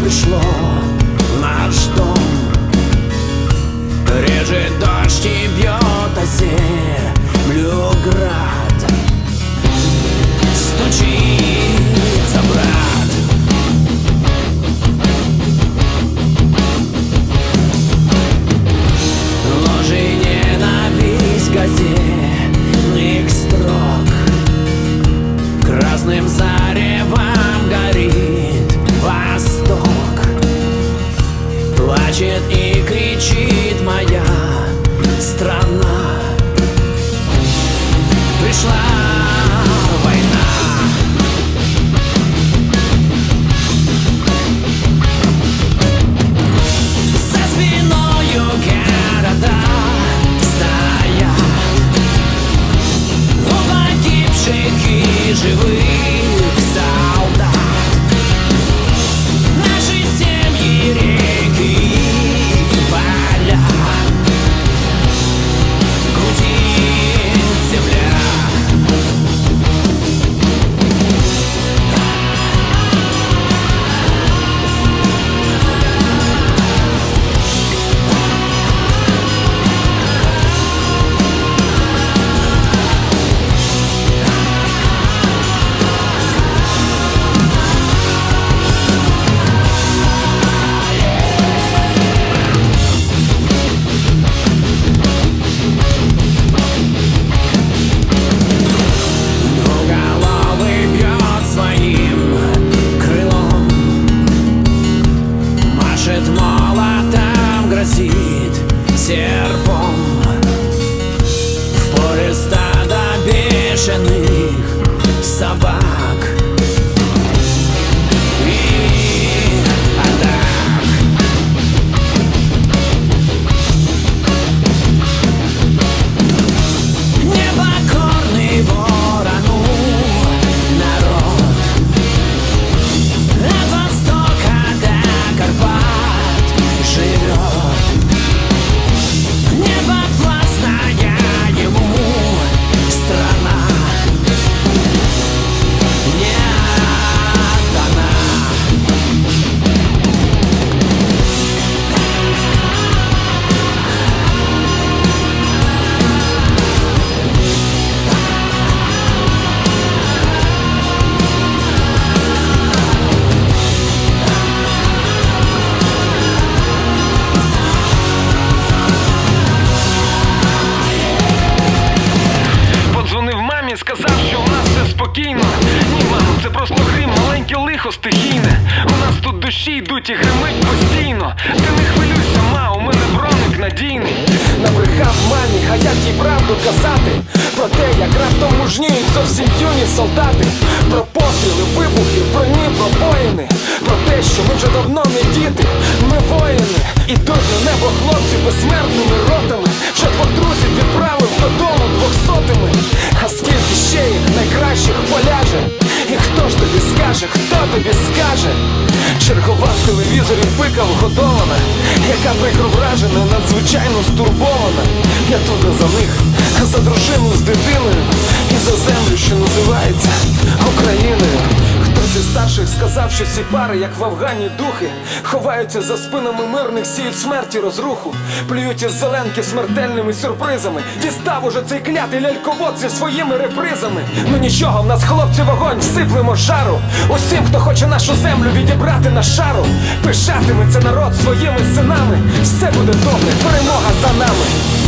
прийшло. плачет и кричит моя страна. Пришла война. За спиною города стоят у погибших и живых. стада бешеных собак. Йдуть постійно. Ти не хвилюйся, ма, у мене броник надійний. Набрехав мамі, а як їй правду казати. Про те, як раптом мужніють зовсім юні солдати Про постріли, вибухи, броні, пробоїни Про те, що ми вже давно не діти, ми воїни. Ідуть на небо хлопці безсмертними ротами. Вже двох друзів відправив додому двохсотими. А скільки в телевізорі пика вгодована Яка прикро вражена, надзвичайно стурбована. Я туди за них, за дружину з дитиною І за землю, що називається Україною Хтось старших сказав, що ці пари, як в Афгані духи, ховаються за спинами мирних, сіють смерті розруху, плюють із зеленки смертельними сюрпризами. Дістав уже цей клятий ляльковод зі своїми репризами. Ну нічого, в нас хлопці вогонь, всиплемо жару. Усім, хто хоче нашу землю відібрати на шару, пишатиметься народ своїми синами. Все буде добре, перемога за нами.